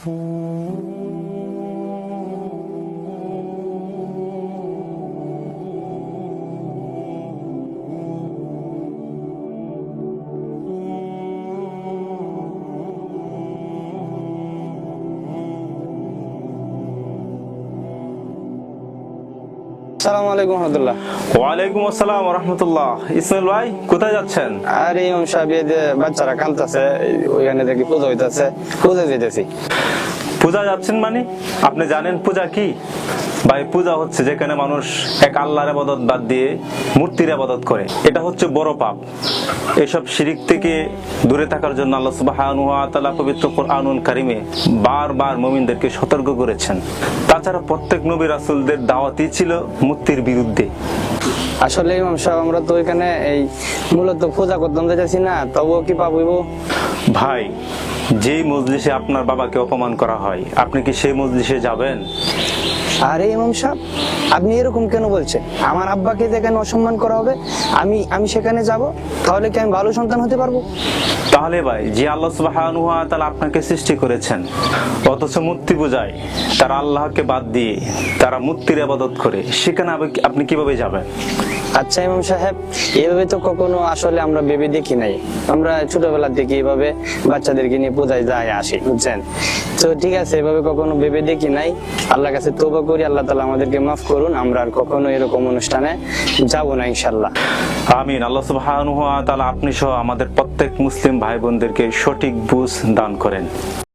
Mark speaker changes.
Speaker 1: সালাম আলাইকুম রহমতুল্লাহ।
Speaker 2: ওয়ালাইকুম আসসালাম রহমতুল্লাহ। ইসমাইল ভাই কোথায় যাচ্ছেন?
Speaker 1: আর ইমাম সাহেব বাচ্চারা কাঁদতেছে ওইখানে দেখি পুজো হইতাছে পুজো যেতেছি
Speaker 2: পূজা যাচ্ছেন মানে? আপনি জানেন পূজা কি? ভাই পূজা হচ্ছে যেখানে মানুষ এক আল্লাহর আবাদত বাদ দিয়ে মূর্তির আবাদত করে। এটা হচ্ছে বড় পাপ। এসব শিরিক থেকে দূরে থাকার জন্য আল্লাহ সুবহানাহু ওয়া তাআলা পবিত্র কোরআনুল কারিমে বারবার মুমিনদেরকে সতর্ক করেছেন। তাছাড়া প্রত্যেক নবী রাসূলদের দাওয়াতই ছিল মূর্তির বিরুদ্ধে।
Speaker 1: আসলে ইমাম সাহেব আমরা তো এখানে এই মূলত পূজা করতাম যাচ্ছি না তবুও কি পাবো
Speaker 2: ভাই যেই মজলিসে আপনার বাবাকে অপমান করা হয় আপনি কি সেই মজলিসে যাবেন?
Speaker 1: আরে ইমাম সাহেব আপনি এরকম কেন বলছেন? আমার আব্বাকে যেখানে অসম্মান করা হবে আমি আমি সেখানে যাব তাহলে কি আমি ভালো সন্তান হতে পারব?
Speaker 2: তাহলে ভাই যে আল্লাহ সুবহানাহু ওয়া তাআলা আপনাকে সৃষ্টি করেছেন অথচ মূর্তি পূজায় তারা আল্লাহকে বাদ দিয়ে তারা মূর্তির আবাদত করে সেখানে আপনি কীভাবে যাবেন?
Speaker 1: আচ্ছা ইমাম সাহেব, এভাবে তো কখনো আসলে আমরা ভেবে দেখি নাই। আমরা ছোটবেলা থেকে এভাবে বাচ্চাদেরকে নিয়ে পূজায় যাই আসি, বুঝছেন? তো ঠিক আছে, এভাবে কখনো ভেবে দেখি নাই। আল্লাহ কাছে তোবা করি, আল্লাহ তালা আমাদেরকে মাফ করুন, আমরা আর কখনো এরকম অনুষ্ঠানে যাব না ইনশাল্লাহ
Speaker 2: আমিন, আল্লাহ সুবহানাহু ওয়া তাআলা আপনি সহ আমাদের প্রত্যেক মুসলিম ভাই বোনদেরকে সঠিক বুঝ দান করেন।